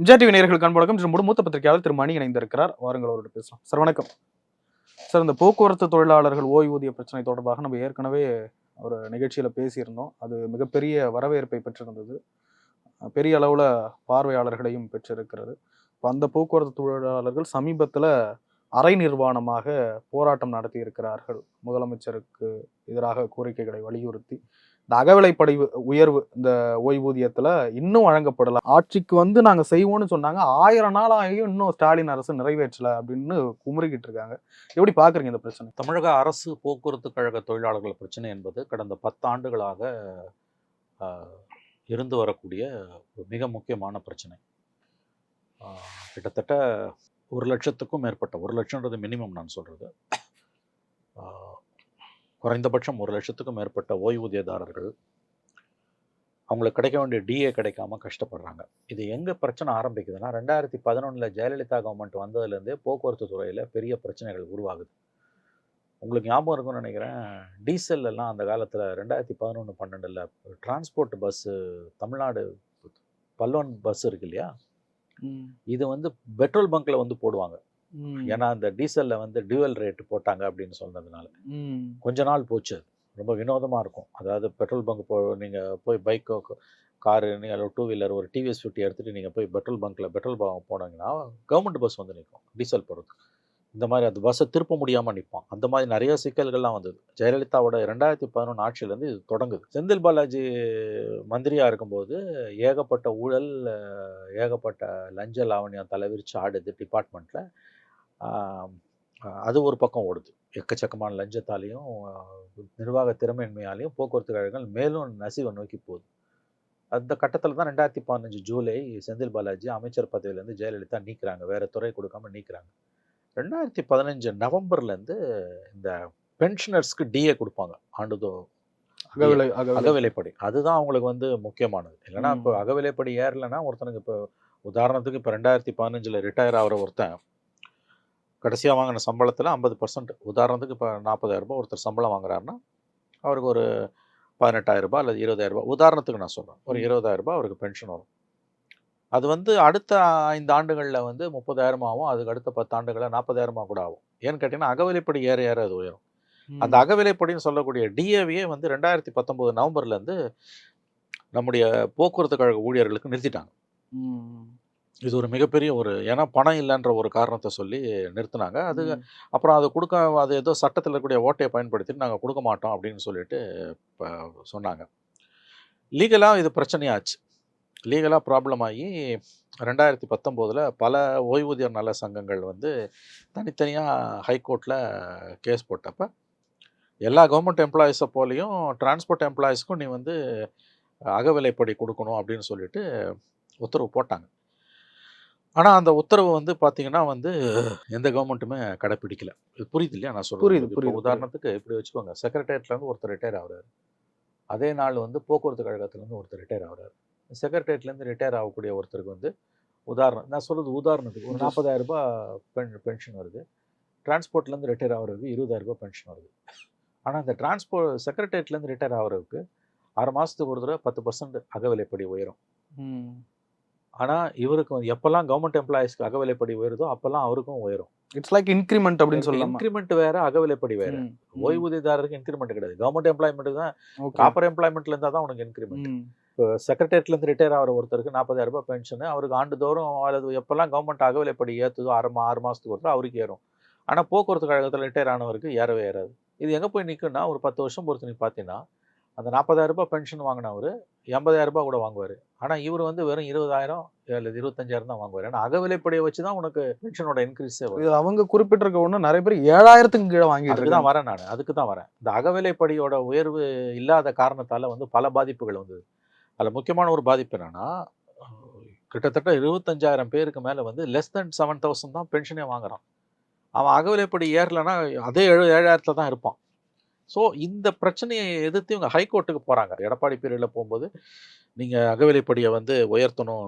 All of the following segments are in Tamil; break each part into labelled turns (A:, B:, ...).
A: விஜய் டிவி நேயர்களுக்கு அன்பழக்கம் திரு மூத்த பத்திரிகையாளர் திரு மணி இணைந்திருக்கிறார். வாருங்கள் அவரோட பேசலாம். சார் வணக்கம். சார் இந்த போக்குவரத்து தொழிலாளர்கள் ஓய்வூதிய பிரச்சனை தொடர்பாக நம்ம ஏற்கனவே ஒரு நிகழ்ச்சியில் பேசியிருந்தோம். அது மிகப்பெரிய வரவேற்பை பெற்றிருந்தது. பெரிய அளவில் பார்வையாளர்களையும் பெற்றிருக்கிறது. இப்போ அந்த போக்குவரத்து தொழிலாளர்கள் சமீபத்தில் அரை நிர்வாணமாக போராட்டம் நடத்தி இருக்கிறார்கள் முதலமைச்சருக்கு எதிராக கோரிக்கைகளை வலியுறுத்தி இந்த அகவிலைப்படை உயர்வு இந்த ஓய்வூதியத்தில் இன்னும் வழங்கப்படலாம் ஆட்சிக்கு வந்து நாங்கள் செய்வோம்னு சொன்னாங்க. ஆயிரம் நாள் ஆகியும் இன்னும் ஸ்டாலின் அரசு நிறைவேற்றலை அப்படின்னு குமுறிக்கிட்டு இருக்காங்க. எப்படி பார்க்குறீங்க இந்த பிரச்சனை?
B: தமிழக அரசு போக்குவரத்து கழக தொழிலாளர்கள் பிரச்சனை என்பது கடந்த பத்தாண்டுகளாக இருந்து வரக்கூடிய ஒரு மிக முக்கியமான பிரச்சனை. கிட்டத்தட்ட ஒரு லட்சத்துக்கும் மேற்பட்ட ஒரு லட்சம்ன்றது மினிமம் நான் சொல்கிறது குறைந்தபட்சம் ஒரு லட்சத்துக்கும் மேற்பட்ட ஓய்வூதியதாரர்கள் அவங்களுக்கு கிடைக்க வேண்டிய டிஏ கிடைக்காம கஷ்டப்படுறாங்க. இது எங்கே பிரச்சனை ஆரம்பிக்குதுன்னா ரெண்டாயிரத்தி பதினொன்றில் ஜெயலலிதா கவர்மெண்ட் வந்ததுலேருந்தே போக்குவரத்து துறையில் பெரிய பிரச்சனைகள் உருவாகுது. உங்களுக்கு ஞாபகம் இருக்கும்னு நினைக்கிறேன் டீசல் எல்லாம் அந்த காலத்தில் ரெண்டாயிரத்தி பதினொன்று பன்னெண்டில் டிரான்ஸ்போர்ட் பஸ்ஸு தமிழ்நாடு பல்லோன் பஸ் இருக்கு இல்லையா? இது வந்து பெட்ரோல் பங்க்கில் வந்து போடுவாங்க. ஏன்னா அந்த டீசலில் வந்து டியூவல் ரேட் போட்டாங்க அப்படின்னு சொன்னதுனால. கொஞ்ச நாள் போச்சு அது. ரொம்ப வினோதமாக இருக்கும். அதாவது பெட்ரோல் பங்க் போ நீங்கள் போய் பைக்கோ காரு நீங்கள் டூ வீலர் ஒரு டிவிஎஸ் ஃபிஃப்டி எடுத்துகிட்டு நீங்கள் போய் பெட்ரோல் பங்க்கில் பெட்ரோல் பங்க் போனீங்கன்னா கவர்மெண்ட் பஸ் வந்து நிற்கும் டீசல் போகிறதுக்கு இந்த மாதிரி அந்த பஸ்ஸை திருப்ப முடியாமல் நிற்பான் அந்த மாதிரி நிறைய சிக்கல்கள்லாம் வந்தது. ஜெயலலிதாவோட ரெண்டாயிரத்தி பதினொன்று ஆட்சியிலேருந்து இது தொடங்குது. செந்தில் பாலாஜி மந்திரியாக இருக்கும்போது ஏகப்பட்ட ஊழல் ஏகப்பட்ட லஞ்ச லாவணியம் தலைவிரிச்சு ஆடுது டிபார்ட்மெண்ட்டில் அது ஒரு பக்கம் ஓடுது. எக்கச்சக்கமான லஞ்சத்தாலையும் நிர்வாக திறமையின்மையாலையும் போக்குவரத்து கழகங்கள் மேலும் நசிவை நோக்கி போகுது. அந்த கட்டத்தில் தான் ரெண்டாயிரத்தி பதினஞ்சு ஜூலை செந்தில் பாலாஜி அமைச்சர் பதவியிலேருந்து ஜெயலலிதா நீக்குறாங்க. வேற துறை கொடுக்காம நீக்குறாங்க. ரெண்டாயிரத்தி பதினஞ்சு நவம்பர்லேருந்து இந்த பென்ஷனர்ஸ்க்கு டிஏ கொடுப்பாங்க. ஆண்டுதோ
A: அகவிலை அகவிலை.
B: அகவிலைப்படி. அதுதான் அவங்களுக்கு வந்து முக்கியமானது. இல்லைன்னா இப்போ. அகவிலைப்படி ஏறலைன்னா ஒருத்தனுக்கு இப்போ உதாரணத்துக்கு இப்போ ரெண்டாயிரத்தி பதினஞ்சில் ரிட்டையர் ஆகிற ஒருத்தன் கடைசியாக வாங்கின சம்பளத்தில் ஐம்பது பர்சன்ட் உதாரணத்துக்கு இப்போ நாற்பதாயிரம் ரூபாய் ஒருத்தர் சம்பளம் வாங்குறாருன்னா அவருக்கு ஒரு பதினெட்டாயிரம் ரூபாய் அல்லது இருபதாயிரம் ரூபாய். உதாரணத்துக்கு நான் சொல்கிறேன் ஒரு ரூபாய் அவருக்கு பென்ஷன் வரும். அது வந்து அடுத்த ஐந்து ஆண்டுகளில் வந்து முப்பதாயிரம் ஆகும். அதுக்கு அடுத்த பத்து ஆண்டுகளில் நாற்பதாயிரமா கூட ஆகும். ஏன்னு கேட்டிங்கன்னா அகவிலைப்படி ஏற ஏற அது உயரும். அந்த அகவிலைப்படின்னு சொல்லக்கூடிய டிஏவியே வந்து ரெண்டாயிரத்தி பத்தொம்போது நவம்பர்லேருந்து நம்முடைய போக்குவரத்து கழக ஊழியர்களுக்கு நிறுத்திட்டாங்க. இது ஒரு மிகப்பெரிய ஒரு ஏன்னா பணம் இல்லைன்ற ஒரு காரணத்தை சொல்லி நிறுத்தினாங்க. அது. அப்புறம் அது கொடுக்க அது ஏதோ சட்டத்தில் இருக்கக்கூடிய ஓட்டையை பயன்படுத்தி நாங்கள் கொடுக்க மாட்டோம் அப்படின்னு சொல்லிட்டு இப்போ சொன்னாங்க. லீகலாக இது பிரச்சனையாச்சு. லீகலாக ப்ராப்ளம் ஆகி ரெண்டாயிரத்தி பத்தொம்போதில் பல ஓய்வூதியர் நல சங்கங்கள் வந்து தனித்தனியாக ஹைகோர்ட்டில் கேஸ் போட்டப்ப எல்லா கவர்மெண்ட் எம்ப்ளாயீஸை போலையும் டிரான்ஸ்போர்ட் எம்ப்ளாயீஸ்க்கும் நீ வந்து அகவிலைப்படி கொடுக்கணும் அப்படின்னு சொல்லிட்டு உத்தரவு போட்டாங்க. ஆனால் அந்த உத்தரவு வந்து பார்த்தீங்கன்னா வந்து எந்த கவர்மெண்ட்டுமே கடைப்பிடிக்கல. இது புரியுது இல்லையா? நான் சொல்றது
A: புரியுது, புரியுது,
B: உதாரணத்துக்கு இப்படி வச்சுக்கோங்க. செக்ரட்டேரியட்லேருந்து ஒருத்தர் ரிட்டையர் ஆகுறாரு அதே நாள் வந்து போக்குவரத்து கழகத்துலேருந்து ஒருத்தர் ரிட்டையர் ஆகுறாரு செக்ரட்டேரியட்லேருந்து ரிட்டையர் ஆகக்கூடிய ஒருத்தருக்கு வந்து உதாரணம் நான் சொல்கிறது உதாரணத்துக்கு ஒரு நாற்பதாயிரம் ரூபாய் பென் பென்ஷன் வருது. டிரான்ஸ்போர்ட்லேருந்து ரிட்டையர் ஆகிறதுக்கு இருபதாயிரம் ரூபாய் பென்ஷன் வருது. ஆனால் இந்த டிரான்ஸ்போர்ட் செக்ரட்டேரியட்லேருந்து ரிட்டையர் ஆகிறதுக்கு ஆறு மாதத்துக்கு ஒரு தடவை பத்து பர்சன்ட் அகவிலைப்படி உயரும். ஆனால் இவருக்கு வந்து எப்போல்லாம் கவர்மெண்ட் எம்ப்ளாயிஸ்க்கு அகவிலைப்படி உயருதோ அப்போல்லாம் அவருக்கும் உயரும்.
A: இட்ஸ் லைக் இன்க்ரிமெண்ட் அப்படின்னு சொல்லலாம்?
B: இன்க்ரிமெண்ட் வேற அகவிலைப்படி வேற. ஓய்வூதியதாரருக்கு இன்க்ரிமெண்ட் கிடையாது. கவர்மெண்ட் எம்ப்ளாய்மெண்ட் தான் ப்ராப்பர் எம்ப்ளாய்மெண்ட்ல இருந்தால் தான் உனக்கு இன்க்ரிமெண்ட் இப்போ செக்ரட்டேரியட்லேருந்து ரிட்டையர் ஆகிற ஒருத்தருக்கு நாற்பதாயிரம் ரூபாய் பென்ஷன் அவருக்கு ஆண்டுதோறும் அல்லது எப்போல்லாம் கவர்மெண்ட் அகவிலைப்படி ஏற்றுதோ ஆறு ஆறு மாதத்துக்கு ஒருத்தர் அவருக்கு ஏறும். ஆனால் போக்குவரத்து கழகத்தில் ரிட்டையர் ஆனவருக்கு ஏறவே ஏறாது. இது எங்கே போய் நிற்குன்னா ஒரு பத்து வருஷம் பொறுத்து நீ பார்த்தீங்கன்னா அந்த நாற்பதாயிரம் ரூபாய் பென்ஷன் வாங்கினவர் எண்பதாயிரம் ரூபாய் கூட வாங்குவார். ஆனால் இவர் வந்து வெறும் இருபதாயிரம் அல்லது இருபத்தஞ்சாயிரம் தான் வாங்குவார். ஏன்னா அகவிலைப்படியை வச்சு தான் உனக்கு பென்ஷனோட இன்க்ரீஸே வரும்.
A: இது அவங்க குறிப்பிட்டிருக்க ஒண்ணு நிறைய பேர் ஏழாயிரத்துக்கு கீழே வாங்கிட்டு
B: தான் வரேன் நான். அதுக்கு தான் வரேன். இந்த அகவிலைப்படியோட உயர்வு இல்லாத காரணத்தால் வந்து பல பாதிப்புகள் வந்தது. அதில் முக்கியமான ஒரு பாதிப்பு என்னன்னா கிட்டத்தட்ட இருபத்தஞ்சாயிரம் பேருக்கு மேலே வந்து லெஸ் தென் செவன் தௌசண்ட் தான் பென்ஷனே வாங்குறான். அவன் அகவிலைப்படி ஏறலைன்னா அதே ஏழு ஏழாயிரத்தில் தான் இருப்பான். ஸோ இந்த பிரச்சனையை எதிர்த்து இவங்க ஹைகோர்ட்டுக்கு போகிறாங்க எடப்பாடி பீரியடில் போகும்போது நீங்கள் அகவிலைப்படியை வந்து உயர்த்தணும்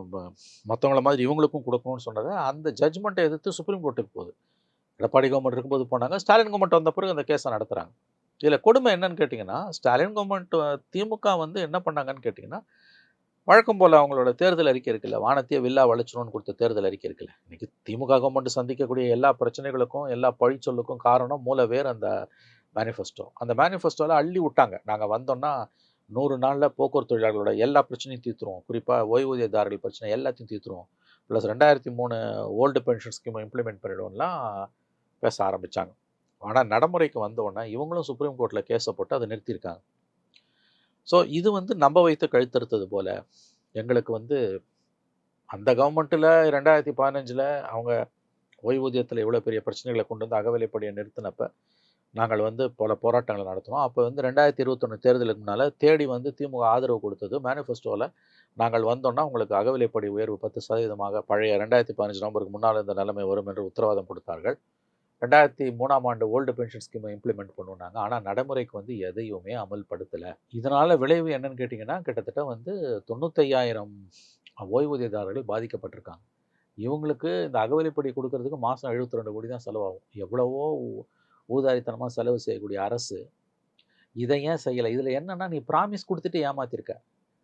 B: மற்றவங்கள மாதிரி இவங்களுக்கும் கொடுக்கணும்னு சொன்னதை அந்த ஜட்ஜ்மெண்ட்டை எதிர்த்து சுப்ரீம் கோர்ட்டுக்கு போகுது. எடப்பாடி கவர்மெண்ட் இருக்கும்போது போனாங்க. ஸ்டாலின் கவர்மெண்ட் வந்த பிறகு அந்த கேஸை நடத்துகிறாங்க இதில் கொடுமை என்னன்னு கேட்டிங்கன்னா ஸ்டாலின் கவர்மெண்ட் திமுக வந்து என்ன பண்ணாங்கன்னு கேட்டிங்கன்னா வழக்கம் போல் அவங்களோட தேர்தல் அறிக்கை இருக்குல்ல வானத்தையே வில்லா வளைச்சணும்னு கொடுத்த தேர்தல் அறிக்கை இருக்குல்ல. இன்னைக்கு திமுக கவர்மெண்ட் சந்திக்கக்கூடிய எல்லா பிரச்சனைகளுக்கும் எல்லா பழிச்சொல்லுக்கும் காரணம் மூல வேறு அந்த மேனிஃபெஸ்டோ அந்த மேனிஃபெஸ்டோவில் அள்ளி விட்டாங்க. நாங்கள் வந்தோம்னா நூறு நாளில் போக்குவரத்து தொழிலாளர்களோட எல்லா பிரச்சனையும் தீர்த்துருவோம். குறிப்பாக ஓய்வூதியதாரர்கள் பிரச்சனை எல்லாத்தையும் தீர்த்துருவோம். ப்ளஸ் ரெண்டாயிரத்தி மூணு ஓல்டு பென்ஷன் ஸ்கீம் இம்ப்ளிமெண்ட் பண்ணிடுவோம்லாம் பேச ஆரம்பித்தாங்க ஆனால் நடைமுறைக்கு வந்தோடனே இவங்களும் சுப்ரீம் கோர்ட்டில் கேஸை போட்டு அதை நிறுத்தியிருக்காங்க. ஸோ இது வந்து நம்ப வைத்து கழுத்தறுத்தது போல் எங்களுக்கு வந்து அந்த கவர்மெண்ட்டில் ரெண்டாயிரத்தி பதினஞ்சில் அவங்க ஓய்வூதியத்தில் இவ்வளோ பெரிய பிரச்சனைகளை கொண்டு வந்து அகவிலைப்படியை நிறுத்தினப்போ நாங்கள் வந்து பல போராட்டங்களை நடத்தினோம். அப்போ வந்து ரெண்டாயிரத்தி இருபத்தொன்று தேர்தலுக்கு முன்னால் தேடி வந்து திமுக ஆதரவு கொடுத்தது மேனிஃபெஸ்டோவில் நாங்கள் வந்தோம்னா உங்களுக்கு அகவிலைப்படி உயர்வு பத்து சதவீதமாக பழைய ரெண்டாயிரத்தி பதினஞ்சு நவம்பருக்கு முன்னால் இந்த நிலைமை வரும் என்று உத்தரவாதம் கொடுத்தார்கள். ரெண்டாயிரத்தி மூணாம் ஆண்டு ஓல்டு பென்ஷன் ஸ்கீமை இம்ப்ளிமெண்ட் பண்ணுனாங்க ஆனால் நடைமுறைக்கு வந்து எதையுமே அமல்படுத்தலை. இதனால் விளைவு என்னன்னு கேட்டிங்கன்னா கிட்டத்தட்ட வந்து தொண்ணூத்தையாயிரம் ஓய்வூதியதாரர்கள் பாதிக்கப்பட்டிருக்காங்க. இவங்களுக்கு இந்த அகவிலைப்படி கொடுக்கறதுக்கு மாதம் எழுபத்தி ரெண்டு கோடி தான் செலவாகும். எவ்வளவோ ஊதாரித்தனமாக செலவு செய்யக்கூடிய அரசு இதை ஏன் செய்யலை? இதில் என்னன்னா நீ ப்ராமிஸ் கொடுத்துட்டு ஏமாத்திருக்க.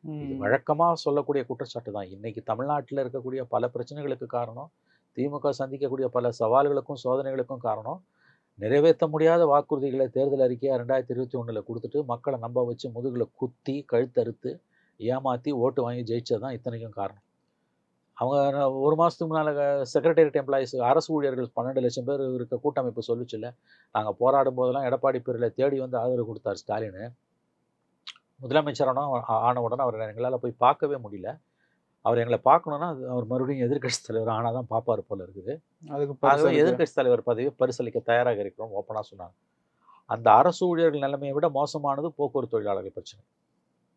B: இது வழக்கமாக சொல்லக்கூடிய குற்றச்சாட்டு தான். இன்னைக்கு தமிழ்நாட்டில் இருக்கக்கூடிய பல பிரச்சனைகளுக்கு காரணம் திமுக சந்திக்கக்கூடிய பல சவால்களுக்கும் சோதனைகளுக்கும் காரணம் நிறைவேற்ற முடியாத வாக்குறுதிகளை தேர்தல் அறிக்கையாக ரெண்டாயிரத்தி இருபத்தி ஒன்றில் கொடுத்துட்டு மக்களை நம்ப வச்சு முதுகில் குத்தி கழுத்தறுத்து ஏமாற்றி ஓட்டு வாங்கி ஜெயிச்சது தான் இத்தனைக்கும் காரணம். அவங்க ஒரு மாதத்துக்கு முன்னால் செக்ரட்டேரியட் எம்ப்ளாயிஸ் அரசு ஊழியர்கள் பன்னெண்டு லட்சம் பேர் இருக்க கூட்டமைப்பு சொல்லுச்சுல்ல நாங்கள் போராடும் போதெல்லாம் எடப்பாடி பேரில் தேடி வந்து ஆதரவு கொடுத்தார் ஸ்டாலின். முதலமைச்சரான ஆன உடனே அவர் எங்களால் போய் பார்க்கவே முடியல. அவர் எங்களை பார்க்கணுன்னா அது அவர் மறுபடியும் எதிர்க்கட்சி தலைவர் ஆனால் தான் பார்ப்பார் போல இருக்குது.
A: அதுக்கு
B: எதிர்க்கட்சி தலைவர் பதவியை பரிசளிக்க தயாராக இருக்கிறோம் ஓப்பனாக சொன்னாங்க. அந்த அரசு ஊழியர்கள் நிலைமையை விட மோசமானது போக்குவரத்து தொழிலாளர்கள் பிரச்சனை.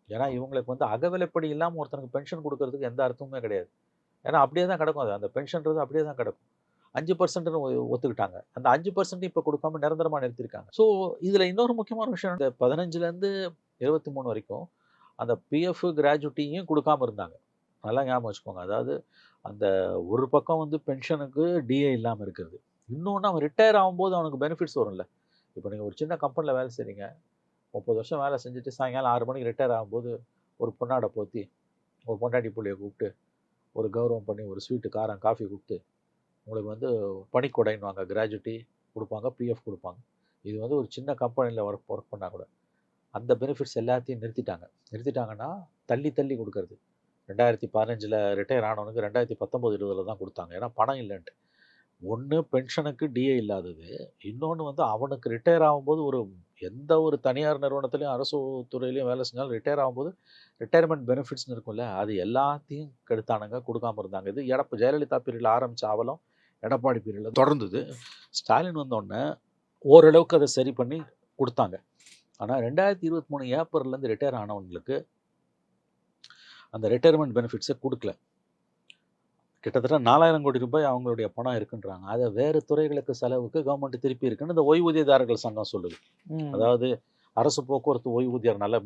B: ஏன்னா இவங்களுக்கு வந்து அகவிலைப்படி இல்லாமல் ஒருத்தனுக்கு பென்ஷன் கொடுக்கறதுக்கு எந்த அர்த்தமுமே கிடையாது. ஏன்னா அப்படியே தான் கிடக்கும் அது. அந்த பென்ஷன்றது அப்படியே தான் கிடக்கும். அஞ்சு பர்சன்ட்னு ஒத்துக்கிட்டாங்க. அந்த அஞ்சு பர்சன்ட் இப்போ கொடுக்காம நிரந்தரமாக நிறுத்திருக்காங்க. ஸோ இதில் இன்னொரு முக்கியமான விஷயம் இந்த பதினஞ்சுலேருந்து இருபத்தி மூணு வரைக்கும் அந்த பிஎஃப் கிராஜுவிட்டியும் கொடுக்காம இருந்தாங்க. நல்லா ஞாபகம் வச்சுக்கோங்க. அதாவது அந்த ஒரு பக்கம் வந்து பென்ஷனுக்கு டிஏ இல்லாமல் இருக்கிறது. இன்னொன்று அவன் ரிட்டையர் ஆகும்போது அவனுக்கு பெனிஃபிட்ஸ் வரும்ல. இப்போ நீங்கள் ஒரு சின்ன கம்பெனியில் வேலை செய்கிறீங்க முப்பது வருஷம் வேலை செஞ்சுட்டு சாயங்காலம் ஆறு மணிக்கு ரிட்டையர் ஆகும்போது ஒரு பொண்ணாடை போத்தி ஒரு பொண்டாட்டி பிள்ளையை கூப்பிட்டு ஒரு கௌரவம் பண்ணி ஒரு ஸ்வீட்டு காரம் காஃபி கொடுத்து உங்களுக்கு வந்து பணிக்கொடைன்னுவாங்க கிராஜுவிட்டி கொடுப்பாங்க பிஎஃப் கொடுப்பாங்க. இது வந்து ஒரு சின்ன கம்பெனியில் ஒர்க் ஒர்க் பண்ணால் கூட. அந்த பெனிஃபிட்ஸ் எல்லாத்தையும் நிறுத்திட்டாங்க. நிறுத்திட்டாங்கன்னா தள்ளி தள்ளி கொடுக்கறது. ரெண்டாயிரத்தி பதினஞ்சில் ரிட்டையர் ஆனவனுக்கு ரெண்டாயிரத்தி பத்தொம்போது இருபதில் தான் கொடுத்தாங்க. ஏன்னா பணம் இல்லைன்ட்டு. ஒன்று பென்ஷனுக்கு டிஏ இல்லாதது. இன்னொன்று வந்து அவனுக்கு ரிட்டையர் ஆகும்போது ஒரு எந்த ஒரு தனியார் நிறுவனத்துலையும் அரசு துறையிலையும் வேலை செஞ்சாலும் ரிட்டையர் ஆகும்போது ரிட்டையர்மெண்ட் பெனிஃபிட்ஸ்னு இருக்கும்ல அது எல்லாத்தையும் கெடுத்தானுங்க கொடுக்காம இருந்தாங்க. இது எடப்ப ஜெயலலிதா பீரியடில் ஆரம்பித்த அவலம் எடப்பாடி பீரியடில் தொடர்ந்தது. ஸ்டாலின் வந்தோடனே ஓரளவுக்கு அதை சரி பண்ணி கொடுத்தாங்க. ஆனால் ரெண்டாயிரத்தி இருபத்தி மூணு ஏப்ரல்லேருந்து ரிட்டையர் ஆனவங்களுக்கு அந்த ரிட்டையர்மெண்ட் பெனிஃபிட்ஸை கொடுக்கல. கிட்டத்தட்ட நாலாயிரம் கோடி ரூபாய் அவங்களுடைய பணம் இருக்குன்றாங்க. அதை வேறு துறைகளுக்கு செலவுக்கு கவர்மெண்ட் திருப்பி இருக்குன்னு இந்த ஓய்வூதியதாரர்கள் சங்கம் சொல்லுது. அதாவது அரசு போக்குவரத்து ஓய்வூதியர் நல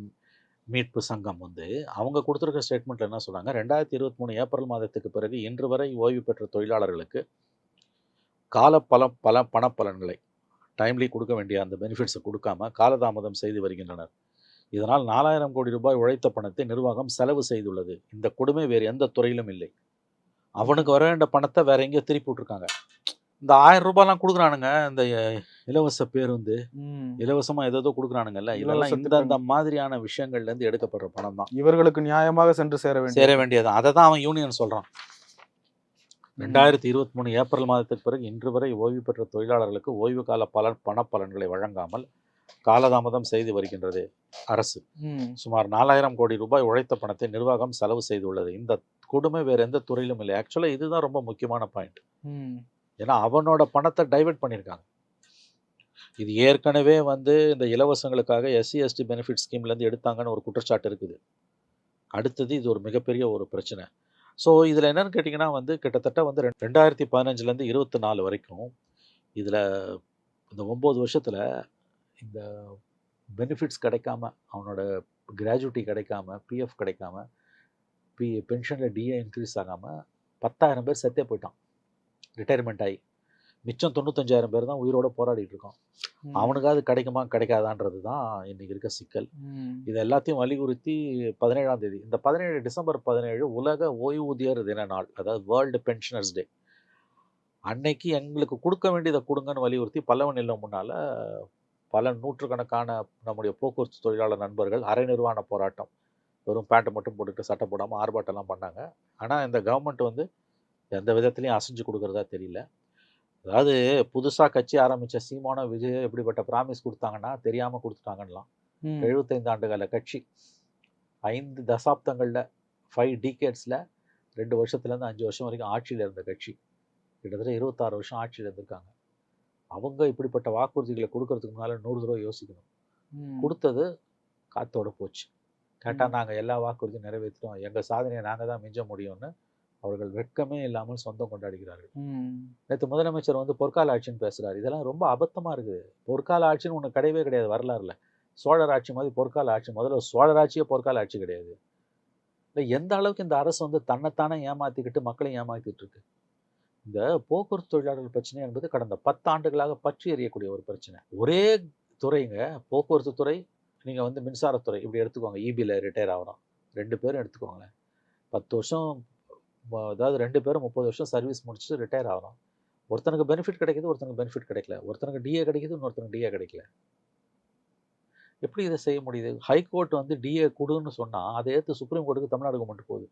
B: மீட்பு சங்கம் வந்து அவங்க கொடுத்துருக்க ஸ்டேட்மெண்ட்டில் என்ன சொல்றாங்க? ரெண்டாயிரத்தி இருபத்தி மூணு ஏப்ரல் மாதத்துக்கு பிறகு இன்று வரை ஓய்வு பெற்ற தொழிலாளர்களுக்கு கால பல பல பணப்பலன்களை டைம்லி கொடுக்க வேண்டிய அந்த பெனிஃபிட்ஸை கொடுக்காம காலதாமதம் செய்து வருகின்றனர். இதனால் நாலாயிரம் கோடி ரூபாய் உழைத்த பணத்தை நிர்வாகம் செலவு செய்துள்ளது. இந்த கொடுமை வேறு எந்த துறையிலும் இல்லை. அவனுக்கு வர வேண்டிய பணத்தை வேற எங்கேயோ திருப்பி விட்டுருக்காங்க. இந்த ஆயிரம் ரூபாய்லாம் கொடுக்குறானுங்க இந்த இலவச பேருந்து.
A: ம்.
B: இலவசமா ஏதோ கொடுக்குறானுங்கல்ல. இதெல்லாம் இந்த இந்த மாதிரியான விஷயங்கள்ல இருந்து எடுக்கப்படுற பணம் தான்.
A: இவர்களுக்கு நியாயமாக சென்று சேர வேண்டும்
B: சேர வேண்டியது. அதை தான் அவன் யூனியன் சொல்றான். ரெண்டாயிரத்தி இருபத்தி மூணு ஏப்ரல் மாதத்துக்கு பிறகு இன்று வரை ஓய்வு பெற்ற தொழிலாளர்களுக்கு ஓய்வு கால பலன் பணப்பலன்களை வழங்காமல் காலதாமதம் செய்து வருகின்றது அரசு. சுமார் நாலாயிரம் கோடி ரூபாய் உழைத்த பணத்தை நிர்வாகம் செலவு செய்துள்ளது. இந்த கொடுமை வேற எந்த துறையிலும் இல்லை. ஆக்சுவலாக இதுதான் ரொம்ப முக்கியமான பாயிண்ட். ஏன்னா அவனோட பணத்தை டைவர்ட் பண்ணியிருக்காங்க இது ஏற்கனவே வந்து இந்த இலவசங்களுக்காக எஸ்சி எஸ்டி பெனிஃபிட் ஸ்கீம்லேருந்து எடுத்தாங்கன்னு ஒரு குற்றச்சாட்டு இருக்குது. அடுத்தது இது ஒரு மிகப்பெரிய ஒரு பிரச்சனை. ஸோ இதில் என்னன்னு கேட்டிங்கன்னா வந்து கிட்டத்தட்ட வந்து ரெண்- ரெண்டாயிரத்தி பதினஞ்சுலேருந்து இருபத்தி நாலு வரைக்கும் இதில் இந்த ஒம்பது வருஷத்தில் இந்த பெனிஃபிட்ஸ் கிடைக்காம அவனோட கிராஜுவிட்டி கிடைக்காம பிஎஃப் கிடைக்காம பி பென்ஷனில் டிஏ இன்க்ரீஸ் ஆகாமல் பத்தாயிரம் பேர் செத்தே போயிட்டான். ரிட்டையர்மெண்ட் ஆகி மிச்சம் தொண்ணூத்தஞ்சாயிரம் பேர் தான் உயிரோட போராடிட்டு இருக்கோம். அவனுக்காவது கிடைக்குமா கிடைக்காதான்றது தான் இன்னைக்கு இருக்க சிக்கல். இது எல்லாத்தையும் வலியுறுத்தி பதினேழாம் தேதி இந்த பதினேழு டிசம்பர் பதினேழு உலக ஓய்வூதியர் தின நாள் அதாவது வேர்ல்டு பென்ஷனர்ஸ் டே அன்னைக்கு எங்களுக்கு கொடுக்க வேண்டியதை கொடுங்கன்னு வலியுறுத்தி பல்லவன் இல்லம் முன்னால பல நூற்றுக்கணக்கான நம்முடைய போக்குவரத்து தொழிலாளர் நண்பர்கள் அரை நிர்வாண போராட்டம். வெறும் பேண்ட்டை மட்டும் போட்டுட்டு சட்டை போடாமல் ஆர்ப்பாட்டம்லாம் பண்ணாங்க. ஆனால் இந்த கவர்மெண்ட் வந்து எந்த விதத்துலையும் அசைஞ்சு கொடுக்குறதா தெரியல. அதாவது புதுசாக கட்சி ஆரம்பித்த சீமான விஜய் எப்படிப்பட்ட ப்ராமிஸ் கொடுத்தாங்கன்னா தெரியாமல் கொடுத்துட்டாங்கன்னலாம்.
A: ம்.
B: எழுபத்தைந்து ஆண்டுகால கட்சி. ஐந்து தசாப்தங்களில் ஃபைவ் டீகேட்ஸில் ரெண்டு வருஷத்துலேருந்து அஞ்சு வருஷம் வரைக்கும் ஆட்சியில் இருந்த கட்சி. கிட்டத்தட்ட இருபத்தாறு வருஷம் ஆட்சியில் இருந்திருக்காங்க. அவங்க இப்படிப்பட்ட வாக்குறுதிகளை கொடுக்கறதுக்கு முன்னால் நூறு தடவை யோசிக்கணும். கொடுத்தது காத்தோட போச்சு. கேட்டால். நாங்கள் எல்லா வாக்குறுதியும் நிறைவேற்றிட்டோம் எங்கள் சாதனையை நாங்கள் தான் மிஞ்ச முடியும்னு அவர்கள் வெட்கமே இல்லாமல் சொந்தம் கொண்டாடுகிறார்கள். நேற்று முதலமைச்சர் வந்து பொற்கால ஆட்சின்னு பேசுறாரு. இதெல்லாம் ரொம்ப அபத்தமா இருக்குது. பொற்கால ஆட்சின்னு ஒன்று கிடையவே கிடையாது வரலாறுல. சோழர் ஆட்சி மாதிரி பொற்கால ஆட்சி முதல்ல சோழர் ஆட்சியே பொற்கால ஆட்சி கிடையாது. இல்லை எந்த அளவுக்கு இந்த அரசு வந்து தன்னைத்தானே ஏமாத்திக்கிட்டு மக்களையும் ஏமாத்திட்டு இருக்கு? இந்த போக்குவரத்து தொழிலாளர்கள் பிரச்சனை என்பது கடந்த பத்து ஆண்டுகளாக பற்றி எறியக்கூடிய ஒரு பிரச்சனை. ஒரே துறைங்க போக்குவரத்து துறை நீங்கள் வந்து மின்சாரத்துறை இப்படி எடுத்துக்கோங்க. இபியில் ரிட்டையர் ஆகிறோம் ரெண்டு பேரும் எடுத்துக்கோங்களேன். பத்து வருஷம் அதாவது ரெண்டு பேரும் முப்பது வருஷம் சர்வீஸ் முடிச்சுட்டு ரிட்டையர் ஆகிறோம் ஒருத்தனுக்கு பெனிஃபிட் கிடைக்குது ஒருத்தனுக்கு பெனிஃபிட் கிடைக்கல. ஒருத்தனுக்கு டிஏ கிடைக்குது இன்னொருத்தனுக்கு டிஏ கிடைக்கல. எப்படி இதை செய்ய முடியுது? ஹைகோர்ட் வந்து டிஏ கொடுன்னு சொன்னால் அதை ஏற்று சுப்ரீம் கோர்ட்டுக்கு தமிழ்நாடு கவர்மெண்ட் போகுது.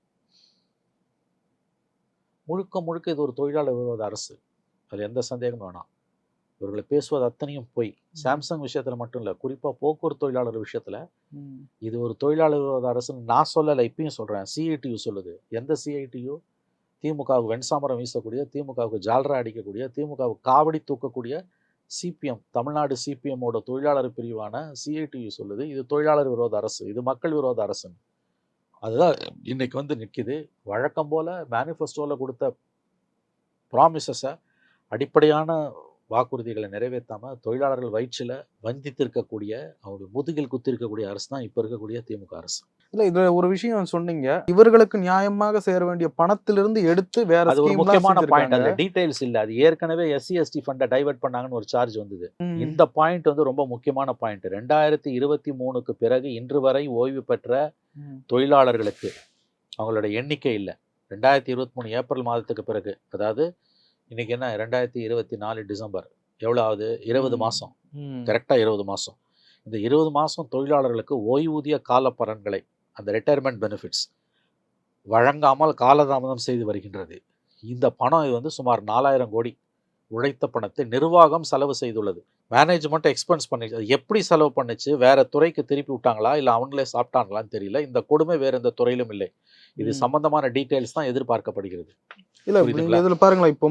B: முழுக்க முழுக்க இது ஒரு தொழிலாளர் விரோத அரசு. அதில் எந்த சந்தேகமும் வேணாம். இவர்களை பேசுவது அத்தனையும் போய். சாம்சங் விஷயத்துல மட்டும் இல்லை குறிப்பா போக்குவரத்து தொழிலாளர் விஷயத்துல. இது ஒரு தொழிலாளர் விரோத அரசுன்னு நான் சொல்லலை இப்பயும் சொல்கிறேன் சிஐடியு சொல்லுது. எந்த சிஐடியு திமுகவுக்கு வெண்சாமரம் வீசக்கூடிய திமுகவுக்கு ஜால்ரா அடிக்கக்கூடிய திமுகவுக்கு காவடி தூக்கக்கூடிய சிபிஎம் தமிழ்நாடு சிபிஎம்மோட தொழிலாளர் பிரிவான சிஐடியு சொல்லுது. இது தொழிலாளர் விரோத அரசு. இது மக்கள் விரோத அரசுன்னு. அதுதான் இன்னைக்கு வந்து நிற்கிது வழக்கம் போல் மேனிஃபெஸ்டோவில் கொடுத்த ப்ராமிசஸை அடிப்படையான வாக்குறுதிகளை நிறைவேற்றாமல் தொழிலாளர்கள் வயிற்றில் வந்தித்திருக்கக்கூடிய அவருடைய முதுகில் குத்திருக்கக்கூடிய அரசு தான் இப்போ இருக்கக்கூடிய திமுக அரசு.
A: இல்ல இதுல ஒரு விஷயம் சொன்னீங்க இவர்களுக்கு நியாயமாக சேர வேண்டிய பணத்திலிருந்து எடுத்து வேற
B: ஒரு முக்கியமான பாயிண்ட். அதுல டீடைல்ஸ் இல்ல அது ஏற்கனவே எஸ்சி எஸ்டி ஃபண்டை டைவர்ட் பண்ணாங்கன்னு ஒரு சார்ஜ் வந்தது. இந்த பாயிண்ட் வந்து ரொம்ப முக்கியமான பாயிண்ட் ரெண்டாயிரத்தி இருபத்தி மூணுக்கு பிறகு இன்று வரை ஓய்வு பெற்ற. தொழிலாளர்களுக்கு அவங்களோட எண்ணிக்கை இல்லை ரெண்டாயிரத்தி இருபத்தி மூணு ஏப்ரல் மாதத்துக்கு பிறகு அதாவது இன்னைக்கு என்ன ரெண்டாயிரத்தி இருபத்தி நாலு டிசம்பர் எவ்வளோ ஆகுது இருபது
A: ம்.
B: மாதம்
A: ம்.
B: கரெக்டாக இருபது மாதம் இந்த இருபது மாதம் தொழிலாளர்களுக்கு ஓய்வூதிய கால பலன்களை அந்த ரிட்டையர்மெண்ட் பெனிஃபிட்ஸ் வழங்காமல் காலதாமதம் செய்து வருகின்றது. இந்த பணம் இது வந்து சுமார் நாலாயிரம் கோடி உழைத்த பணத்தை நிர்வாகம் செலவு செய்துள்ளது. மேனேஜ்மெண்ட் எக்ஸ்பென்ஸ் பண்ணிச்சு. அது எப்படி செலவு பண்ணுச்சு? வேற துறைக்கு திருப்பி விட்டாங்களா? இல்லை அவங்களே சாப்பிட்டாங்களான்னு தெரியல. இந்த கொடுமை வேற எந்த துறையிலும் இல்லை. இது. சம்பந்தமான டீட்டெயில்ஸ் தான் எதிர்பார்க்கப்படுகிறது.
A: இல்ல இதுல பாருங்களேன். இப்போ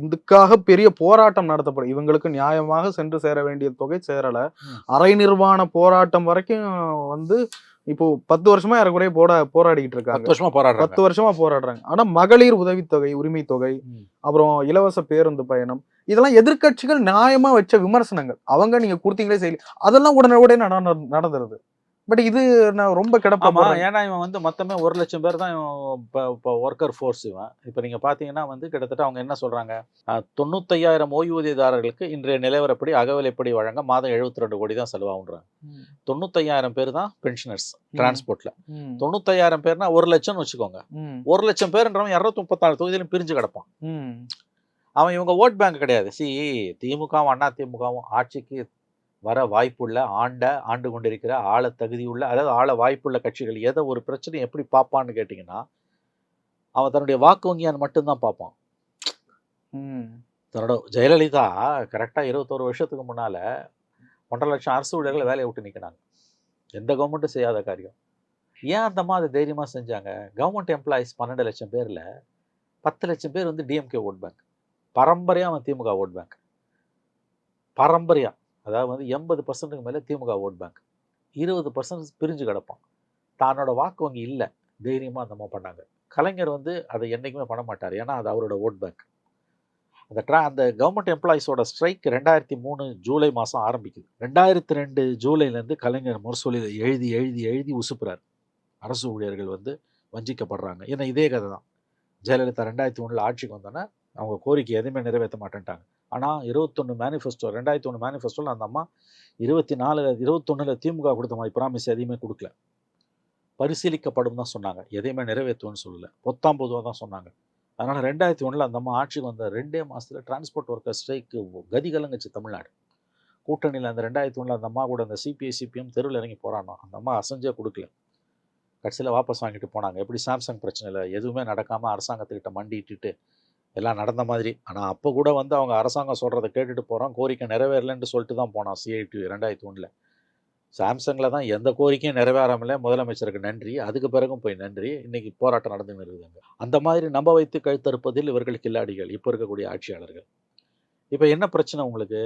A: இதுக்காக பெரிய போராட்டம் நடத்தப்படும். இவங்களுக்கு நியாயமாக சென்று சேர வேண்டிய தொகை சேரல. அரை நிர்வாண போராட்டம் வரைக்கும் வந்து இப்போ பத்து வருஷமா ஏறக்குறைய போட போராடிக்கிட்டு
B: பத்து
A: இருக்காங்க
B: வருஷமா போராடுறாங்க.
A: பத்து வருஷமா போராடுறாங்க. ஆனா மகளிர் உதவித்தொகை உரிமை தொகை. அப்புறம் இலவச பேருந்து பயணம் இதெல்லாம் எதிர்க்கட்சிகள் நியாயமா வச்ச விமர்சனங்கள். அவங்க நீங்க கொடுத்தீங்களே செய்யல. அதெல்லாம் உடனே நடந்து நடந்துருது. பட் இது நான் ரொம்ப
B: ஆமா
A: கிடப்பா
B: ஏன்னா இவன் வந்து மொத்தமே ஒரு லட்சம் பேர் தான் இவன் இப்போ ஒர்க்கர் ஃபோர்ஸ் இவன். இப்போ நீங்க பாத்தீங்கன்னா வந்து கிட்டத்தட்ட அவங்க என்ன சொல்றாங்க? அஹ், தொண்ணூத்தையாயிரம் ஓய்வூதியதாரர்களுக்கு இன்றைய நிலவரப்படி அகவிலைப்படி வழங்க மாதம் 72 ரெண்டு கோடி தான் செலவாகுன்றாங்க தொண்ணூத்தையாயிரம் பேர் தான் பென்ஷனர்ஸ் டிரான்ஸ்போர்ட்ல தொண்ணூத்தையாயிரம் பேர்னா ஒரு லட்சம்னு வச்சுக்கோங்க. ஒரு லட்சம் பேர்ன்றவன் இரநூத்தி முப்பத்தாறு தொகுதியிலும் பிரிஞ்சு கிடப்பான். அவன் இவங்க ஓட் பேங்க் கிடையாது. சி திமுகவும் அண்ணா திமுகவும் ஆட்சிக்கு வர வாய்ப்புள்ள ஆண்ட ஆண்டு கொண்டிருக்கிற ஆள தகுதியுள்ள அதாவது ஆள வாய்ப்புள்ள கட்சிகள் எதை ஒரு பிரச்சனை எப்படி பார்ப்பான்னு கேட்டிங்கன்னா அவன் தன்னுடைய வாக்கு வங்கியான் மட்டும்தான் பார்ப்பான் தன்னோட ஜெயலலிதா கரெக்டாக இருபத்தோரு வருஷத்துக்கு முன்னால் ஒன்றரை லட்சம் அரசு ஊழியர்களை வேலையை விட்டு நிற்கினாங்க எந்த கவர்மெண்ட்டும் செய்யாத காரியம். ஏன் அந்த மாதிரி தைரியமாக செஞ்சாங்க? கவர்மெண்ட் எம்ப்ளாயிஸ் பன்னெண்டு லட்சம் பேரில் பத்து லட்சம் பேர் வந்து டிஎம்கே ஓட் பேங்க் பரம்பரையாக அவன் திமுக ஓட் பேங்க் பரம்பரையா. அதாவது வந்து எண்பது பர்சன்ட்டுக்கு மேலே திமுக ஓட் பேங்க் இருபது பர்சன்ட் பிரிஞ்சு கிடப்பான். தானோட வாக்கு வங்கி இல்லை. தைரியமாக அந்த மாதிரி பண்ணாங்க. கலைஞர் வந்து அதை என்றைக்குமே பண்ண மாட்டார். ஏன்னா அது அவரோட ஓட் பேங்க் அந்த ட்ரா அந்த கவர்மெண்ட் எம்ப்ளாயீஸோட ஸ்ட்ரைக் ரெண்டாயிரத்தி மூணு ஜூலை மாதம் ஆரம்பிக்குது. ரெண்டாயிரத்தி ரெண்டு ஜூலைலேருந்து கலைஞர் முரசொலியில் எழுதி எழுதி எழுதி உசுப்புறார். அரசு ஊழியர்கள் வந்து வஞ்சிக்கப்படுறாங்க. ஏன்னா இதே கதை தான் ஜெயலலிதா ரெண்டாயிரத்தி ஒன்றில் ஆட்சிக்கு வந்தோன்னே அவங்க கோரிக்கை எதுவுமே நிறைவேற்ற மாட்டேன்ட்டாங்க. ஆனால் இருபத்தொன்று மேனிஃபெஸ்டோ ரெண்டாயிரத்தி ஒன்று மேனிஃபெஸ்டோவில் அந்த அம்மா இருபத்தி நாலு இருபத்தொன்னில் திமுக கொடுத்த மாதிரி ப்ராமிஸ் எதையுமே கொடுக்கல. பரிசீலிக்கப்படும் தான் சொன்னாங்க. எதையுமே நிறைவேற்றுவோன்னு சொல்லலை. பொத்தாம் பொதுவாக தான் சொன்னாங்க. அதனால் ரெண்டாயிரத்தி ஒன்றில் அந்த அம்மா ஆட்சிக்கு வந்த ரெண்டே மாதத்தில் டிரான்ஸ்போர்ட் ஒர்க்கர் ஸ்ட்ரைக்கு கதி கலங்குச்சு தமிழ்நாடு. கூட்டணியில் அந்த ரெண்டாயிரத்தி ஒன்றில் அந்த அம்மா கூட அந்த சிபிஐ சிபிஎம் தெருவில் இறங்கி போகிறானோ அந்த அம்மா அசைஞ்சே கொடுக்கல. கடைசியில் வாபஸ் வாங்கிட்டு போனாங்க. எப்படி சாம்சங் பிரச்சனையில் எதுவுமே நடக்காமல் அரசாங்கத்துக்கிட்ட மண்டிட்டுட்டு எல்லாம் நடந்த மாதிரி. ஆனால் அப்போ கூட வந்து அவங்க அரசாங்கம் சொல்கிறத கேட்டுட்டு போகிறோம் கோரிக்கை நிறைவேறலைன்னு சொல்லிட்டு தான் போனோம் சிஐடி ரெண்டாயிரத்தி ஒன்றில் சாம்சங்கில் தான் எந்த கோரிக்கையும் நிறைவேறாமல முதலமைச்சருக்கு நன்றி. அதுக்கு பிறகும் போய் நன்றி. இன்றைக்கி போராட்டம் நடந்துன்னு இருக்குதுங்க. அந்த மாதிரி நம்ப வைத்து கழுத்தறுப்பதில் இவர்கள் கில்லாடிகள் இப்போ இருக்கக்கூடிய ஆட்சியாளர்கள். இப்போ என்ன பிரச்சனை உங்களுக்கு?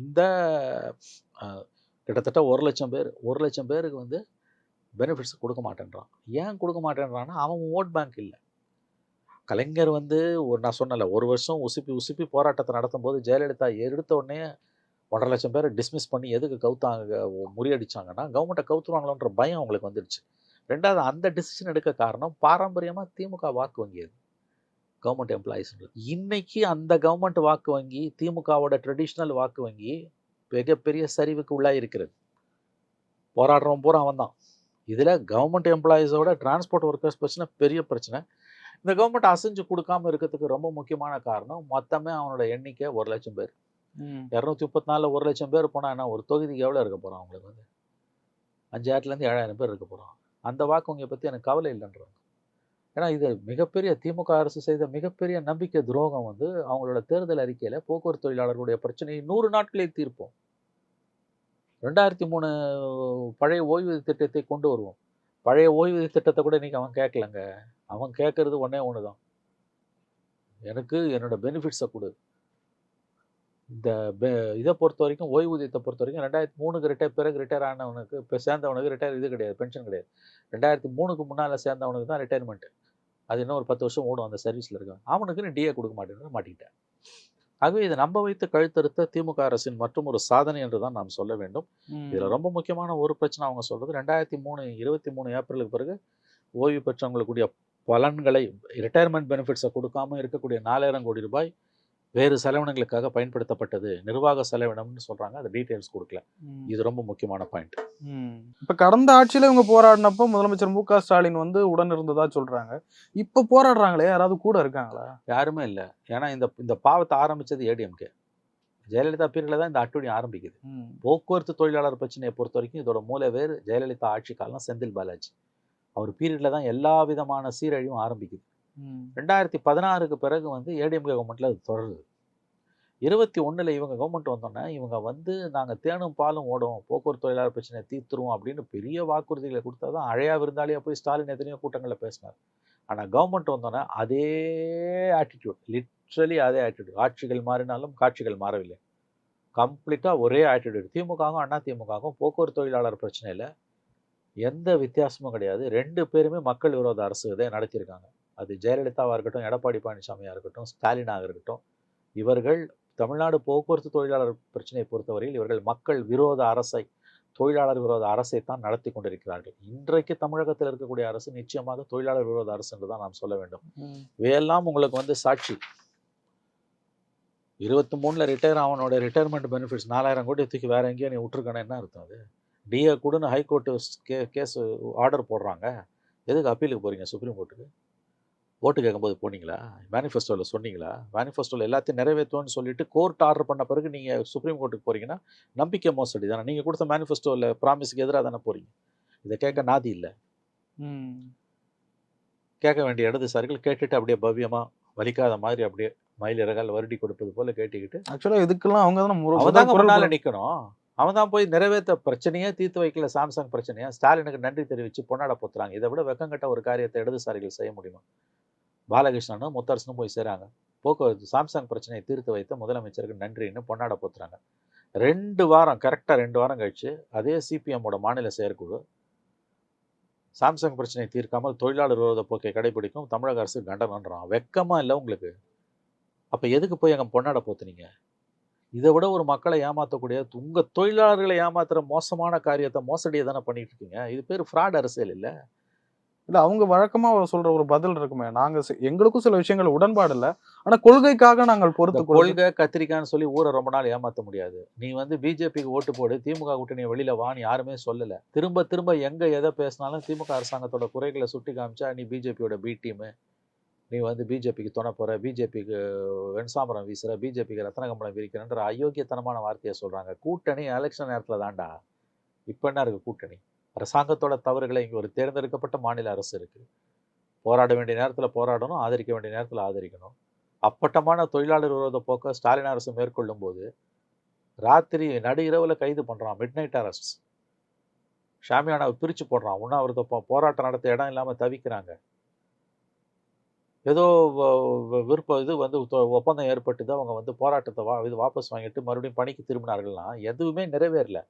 B: இந்த கிட்டத்தட்ட ஒரு லட்சம் பேர் ஒரு லட்சம் பேருக்கு வந்து பெனிஃபிட்ஸ் கொடுக்க மாட்டேன்றான். ஏன் கொடுக்க மாட்டேன்றான்னா அவன் ஓட் பேங்க் இல்லை. கலைஞர் வந்து ஒரு நான் சொன்னல ஒரு வருஷம் உசுப்பி உசுப்பி போராட்டத்தை நடத்தும் போது ஜெயலலிதா எடுத்த உடனே ஒன்றரை லட்சம் பேரை டிஸ்மிஸ் பண்ணி எதுக்கு கவுத்தாங்க முறியடிச்சாங்கன்னா கவர்மெண்ட்டை கவுத்துருவாங்களோன்ற பயம் அவங்களுக்கு வந்துடுச்சு ரெண்டாவது அந்த டிசிஷன் எடுக்க காரணம் பாரம்பரியமாக திமுக வாக்கு வங்கி அது கவர்மெண்ட் எம்ப்ளாயிஸ்ன்றது இன்னைக்கு அந்த கவர்மெண்ட் வாக்கு வங்கி திமுகவோட ட்ரெடிஷ்னல் வாக்கு வங்கி மிகப்பெரிய சரிவுக்கு உள்ளாக இருக்கிறது. போராடுறவன் பூரா அவன் தான் இதில் கவர்மெண்ட் எம்ப்ளாயீஸோட டிரான்ஸ்போர்ட் ஒர்க்கர்ஸ் பிரச்சனை பெரிய பிரச்சனை. இந்த கவர்மெண்ட் அசைஞ்சு கொடுக்காம இருக்கிறதுக்கு ரொம்ப முக்கியமான காரணம் மொத்தமே அவனோட எண்ணிக்கை ஒரு லட்சம் பேர். இரநூத்தி முப்பத்தி நாலில் ஒரு லட்சம் பேர் போனால் என்ன ஒரு தொகுதிக்கு எவ்வளோ இருக்க போகிறோம் அவங்களுக்கு வந்து? அஞ்சாயிரத்துலேருந்து ஏழாயிரம் பேர் இருக்க போகிறோம் அந்த வாக்கு வங்கியை பற்றி எனக்கு கவலை இல்லைன்றாங்க ஏன்னா இது மிகப்பெரிய திமுக அரசு செய்த மிகப்பெரிய நம்பிக்கை துரோகம் வந்து அவங்களோட தேர்தல் அறிக்கையில் போக்குவரத்து தொழிலாளர்களுடைய பிரச்சனையை நூறு நாட்களில் தீர்ப்போம். ரெண்டாயிரத்தி மூணு பழைய ஓய்வூதிய திட்டத்தை கொண்டு வருவோம். பழைய ஓய்வூதிய திட்டத்தை கூட இன்னைக்கு அவன் கேட்கலங்க. அவன் கேட்கறது ஒன்றே ஒன்று தான் எனக்கு என்னோட பெனிஃபிட்ஸை கொடு. இந்த பெ இதை பொறுத்த வரைக்கும் ஓய்வூதியத்தை பொறுத்த வரைக்கும் ரெண்டாயிரத்தி மூணுக்கு ரிட்டையர் பிறகு ரிட்டையர் ஆனவனுக்கு இப்போ சேர்ந்தவனுக்கு ரிட்டையர் இது கிடையாது பென்ஷன் கிடையாது. ரெண்டாயிரத்தி மூணுக்கு முன்னால் சேர்ந்தவனுக்கு தான் ரிட்டையர்மெண்ட் அது இன்னும் ஒரு பத்து வருஷம் ஓடும் அந்த சர்வீஸில் இருக்கான் அவனுக்கு நீ டிஏ கொடுக்க மாட்டேன்னு மாட்டிக்கிட்டேன். ஆகவே இதை நம்ப வைத்து கழுத்தறுத்த திமுக அரசின் மற்றும் ஒரு சாதனை என்று தான் நாம் சொல்ல வேண்டும். இதில் ரொம்ப முக்கியமான ஒரு பிரச்சனை அவங்க சொல்கிறது ரெண்டாயிரத்தி மூணு இருபத்தி மூணு ஏப்ரலுக்கு பிறகு ஓய்வு பெற்றவங்களுக்குரிய பலன்களை ரிட்டையர்மெண்ட் பெனிஃபிட்ஸை கொடுக்காம இருக்கக்கூடிய நாலாயிரம் கோடி ரூபாய் வேறு செலவினங்களுக்காக பயன்படுத்தப்பட்டது. நிர்வாக செலவினம்னு சொல்கிறாங்க அது டீட்டெயில்ஸ் கொடுக்கல. இது ரொம்ப முக்கியமான பாயிண்ட்.
A: இப்ப கடந்த ஆட்சியில இவங்க போராடினப்போ முதலமைச்சர் மு க ஸ்டாலின் வந்து உடன் இருந்ததா சொல்றாங்க. இப்ப போராடுறாங்களே? யாராவது கூட இருக்காங்களா?
B: யாருமே இல்லை. ஏன்னா இந்த இந்த பாவத்தை ஆரம்பிச்சது ஏடிஎம்கே. ஜெயலலிதா பீரியடில் தான் இந்த அட்டுழியம் ஆரம்பிக்குது. போக்குவரத்து தொழிலாளர் பிரச்சனையை பொறுத்த வரைக்கும் இதோட மூல வேறு. ஜெயலலிதா ஆட்சி காலம் செந்தில் பாலாஜி. அவர் பீரியடில் தான் எல்லா விதமான சீரழிவும் ஆரம்பிக்குது. ரெண்டாயிரத்தி பதினாறுக்கு பிறகு வந்து ஏடிஎம்கே கவர்மெண்ட்டில் அது தொடருது. இருபத்தி ஒன்றில் இவங்க கவர்மெண்ட் வந்தோன்னே இவங்க வந்து நாங்கள் தேனும் பாலும் ஓடும் போக்குவரத்து தொழிலாளர் பிரச்சனையை தீர்த்துருவோம் அப்படின்னு பெரிய வாக்குறுதிகளை கொடுத்தா தான் அழையா விருந்தாளியாக போய் ஸ்டாலின் எத்தனையோ கூட்டங்களில் பேசினார். ஆனால் கவர்மெண்ட் வந்தோன்னே அதே ஆட்டிடியூட் லிட்ரலி அதே ஆட்டிடியூட் ஆட்சிகள் மாறினாலும் காட்சிகள் மாறவில்லை. கம்ப்ளீட்டாக ஒரே ஆட்டிடியூட் திமுகவும் அண்ணா திமுகவும் போக்குவரத்து தொழிலாளர் பிரச்சனையில் எந்த வித்தியாசமும் கிடையாது. ரெண்டு பேருமே மக்கள் விரோத அரசு இதை நடத்தியிருக்காங்க. அது ஜெயலலிதாவாக இருக்கட்டும் எடப்பாடி பழனிசாமியாக இருக்கட்டும் ஸ்டாலினாக இருக்கட்டும் இவர்கள் தமிழ்நாடு போக்குவரத்து தொழிலாளர் பிரச்சனையை பொறுத்தவரையில் இவர்கள் மக்கள் விரோத அரசை தொழிலாளர் விரோத அரசை தான் நடத்தி கொண்டிருக்கிறார்கள். இன்றைக்கு தமிழகத்தில் இருக்கக்கூடிய அரசு நிச்சயமாக தொழிலாளர் விரோத அரசு என்று தான் நாம் சொல்ல வேண்டும். இவையெல்லாம் உங்களுக்கு வந்து சாட்சி. இருபத்தி மூணில் ரிட்டையர் அவனோட ரிட்டையர்மெண்ட் பெனிஃபிட்ஸ் நாலாயிரம் கோடி தூக்கி வேற எங்கேயோ நீ விட்டுருக்கானே என்ன அர்த்தம் அது? டிஏ கூடன்னு ஹைகோர்ட்டு கே கேஸ் ஆர்டர் போடுறாங்க. எதுக்கு அப்பீலுக்கு போகிறீங்க சுப்ரீம் கோர்ட்டுக்கு ஓட்டு கேட்கும்போது போனீங்களா? மேனிஃபெஸ்டோவில் சொன்னீங்களா? மேனிஃபெஸ்டோவில் எல்லாத்தையும் நிறைவேற்றுவோன்னு சொல்லிட்டு கோர்ட் ஆர்டர் பண்ண பிறகு நீங்கள் சுப்ரீம் கோர்ட்டுக்கு போகிறீங்கன்னா நம்பிக்கை மோசடி தானே. நீங்கள் கொடுத்த மேனிஃபெஸ்டோவில் ப்ராமிஸ்க்கு எதிராக தானே போகிறீங்க இதை கேட்க நாதி இல்லை.
A: ம்.
B: கேட்க வேண்டிய இடதுசாரிகள் கேட்டுட்டு அப்படியே பவ்யமாக வலிக்காத மாதிரி அப்படியே மயில் இறகால் வருடி கொடுப்பது போல கேட்டுக்கிட்டு
A: ஆக்சுவலா இதுக்கெல்லாம் அவங்க தானே
B: தாங்க முன்னால
A: கொடுக்கணும்.
B: அவன் தான் போய் நிறைவேற்ற பிரச்சனையே தீர்த்து வைக்கல சாம்சங் பிரச்சனையா. ஸ்டாலினுக்கு நன்றி தெரிவித்து பொன்னாட போத்துறாங்க. இதை விட வெக்கங்கட்ட ஒரு காரியத்தை இடதுசாரிகள் செய்ய முடியுமா? பாலகிருஷ்ணனும் முத்தரசனும் போய் சேராங்க. போக்குவரத்து சாம்சங் பிரச்சனையை தீர்த்து வைத்த முதலமைச்சருக்கு நன்றின்னு பொன்னாட போத்துறாங்க. ரெண்டு வாரம் கரெக்டாக ரெண்டு வாரம் கழித்து அதே சிபிஎம்மோட மாநில செயற்குழு சாம்சங் பிரச்சனையை தீர்க்காமல் தொழிலாளர் விரோத போக்கை கடைபிடிக்கும் தமிழக அரசு கண்டனன்றான் வெக்கமாக இல்லை உங்களுக்கு? அப்போ எதுக்கு போய் அங்கே பொன்னாட போத்துனீங்க? இதை விட ஒரு மக்களை ஏமாற்றக்கூடிய உங்க தொழிலாளர்களை ஏமாத்துற மோசமான காரியத்தை மோசடியை தானே பண்ணிட்டு இருக்கீங்க இது பேர் ஃப்ராட் அரசியல் இல்லை?
A: இல்ல அவங்க வழக்கமா சொல்ற ஒரு பதில் இருக்குமே. நாங்க சி- எங்களுக்கும் சில விஷயங்கள் உடன்பாடு இல்ல. ஆனா கொள்கைக்காக நாங்கள் பொறுத்து
B: கொள்கை கத்திரிக்கான்னு சொல்லி ஊரை ரொம்ப நாள் ஏமாத்த முடியாது. நீ வந்து பிஜேபிக்கு ஓட்டு போடு திமுக கூட்டணி வெளியில வான்னு யாருமே சொல்லல. திரும்ப திரும்ப எங்க எதை பேசினாலும் திமுக அரசாங்கத்தோட குறைகளை சுட்டி காமிச்சா நீ பிஜேபியோட பி டீமு நீ வந்து பிஜேபிக்கு துணை போற பிஜேபிக்கு வெண்சாமரம் வீசுற பிஜேபிக்கு ரத்தன கம்பளம் விரிக்கிறன்ற அயோக்கியத்தனமான வார்த்தையை சொல்றாங்க. கூட்டணி எலெக்ஷன் நேரத்துல தான்டா. இப்ப என்ன இருக்கு கூட்டணி? அரசாங்கத்தோட தவறுகளை இங்க ஒரு தேர்ந்தெடுக்கப்பட்ட மாநில அரசு இருக்கு. போராட வேண்டிய நேரத்துல போராடணும் ஆதரிக்க வேண்டிய நேரத்துல ஆதரிக்கணும். அப்பட்டமான தொழிலாளர் விரோத போக்க ஸ்டாலின் அரசு மேற்கொள்ளும் போது ராத்திரி நடு இரவுல கைது பண்றான் மிட் நைட் அரெஸ்ட் ஷாமியானாவை பிரிச்சு போடுறான் உண்ணாவிரத போராட்டம் நடத்த இடம் இல்லாம தவிக்கிறாங்க. ஏதோ வ- விருப்பம் இது வந்து ஒப்பந்தம் ஏற்பட்டுது அவங்க வந்து போராட்டத்தை வா இது வாபஸ் வாங்கிட்டு மறுபடியும் பணிக்கு திரும்பினார்கள்னா எதுவுமே நிறைவேறல.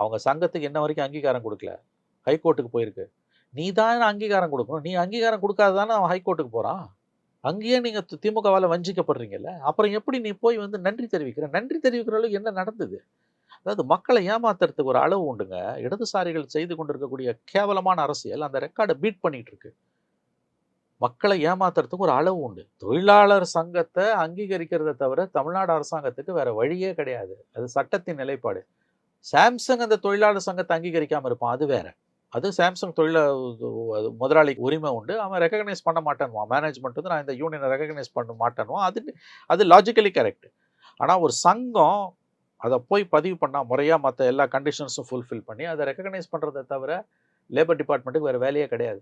B: அவங்க சங்கத்துக்கு என்ன வரைக்கும் அங்கீகாரம் கொடுக்கல. ஹைகோர்ட்டுக்கு போயிருக்கு. நீ தான் அங்கீகாரம் கொடுக்கணும்? நீ அங்கீகாரம் கொடுக்காததானே அவன் ஹைகோர்ட்டுக்கு போகிறான் அங்கேயே நீங்கள் திமுகவால் வஞ்சிக்கப்படுறீங்கல்ல அப்புறம் எப்படி நீ போய் வந்து நன்றி தெரிவிக்கிற? நன்றி தெரிவிக்கிற அளவுக்கு என்ன நடந்தது? அதாவது மக்களை ஏமாத்துறதுக்கு ஒரு அளவு உண்டுங்க. இடதுசாரிகள் செய்து கொண்டிருக்கக்கூடிய கேவலமான அரசியல் அந்த ரெக்கார்டை பீட் பண்ணிகிட்டு இருக்கு. மக்களை ஏமாத்துறதுக்கு ஒரு அளவு உண்டு. தொழிலாளர் சங்கத்தை அங்கீகரிக்கிறத தவிர தமிழ்நாடு அரசாங்கத்துக்கு வேற வழியே கிடையாது. அது சட்டத்தின் நிலைப்பாடு. சாம்சங் அந்த தொழிலாளர் சங்கத்தை அங்கீகரிக்காமல் இருப்பான். அது வேற. அது சாம்சங் தொழில முதலாளிக்கு உரிமை உண்டு. அவன் ரெக்கக்னைஸ் பண்ண மாட்டானுவான். மேனேஜ்மெண்ட் வந்து நான் இந்த யூனியனை ரெக்கக்னைஸ் பண்ண மாட்டேனுவான். அது அது லாஜிக்கலி கரெக்ட் ஆனால் ஒரு சங்கம் அதை போய் பதிவு பண்ணால் முறையாக மற்ற எல்லா கண்டிஷன்ஸும் ஃபுல்ஃபில் பண்ணி அதை ரெக்கக்னைஸ் பண்ணுறதை தவிர லேபர் டிபார்ட்மெண்ட்டுக்கு வேறு வேலையே கிடையாது.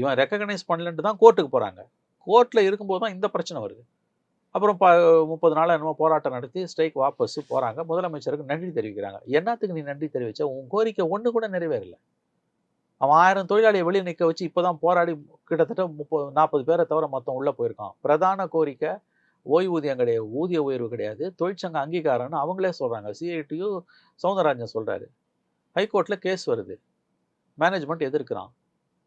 B: இவன் ரெக்கக்னைஸ் பண்ணலன்ட்டு தான் கோர்ட்டுக்கு போகிறாங்க கோர்ட்டில் இருக்கும்போது தான் இந்த பிரச்சனை வருது. அப்புறம் ப முப்பது நாள் என்னமோ போராட்டம் நடத்தி ஸ்ட்ரைக் வாபஸ் போகிறாங்க முதலமைச்சருக்கு நன்றி தெரிவிக்கிறாங்க. என்னத்துக்கு நீ நன்றி தெரிவித்த உன் கோரிக்கை ஒன்று கூட நிறைவேறல. அவன் ஆயிரம் தொழிலாளியை வெளியே நிற்க வச்சு இப்போ தான் போராடி கிட்டத்தட்ட முப்பது நாற்பது பேரை தவிர மொத்தம் உள்ளே போயிருக்கான். பிரதான கோரிக்கை ஓய்வூதியம் கிடையாது ஊதிய உயர்வு கிடையாது. தொழிற்சங்க அங்கீகாரம்னு அவங்களே சொல்கிறாங்க சிஐடியு சவுந்தரராஜன் சொல்கிறாரு ஹைகோர்ட்டில் கேஸ் வருது. மேனேஜ்மெண்ட் எதிர்க்கிறான்.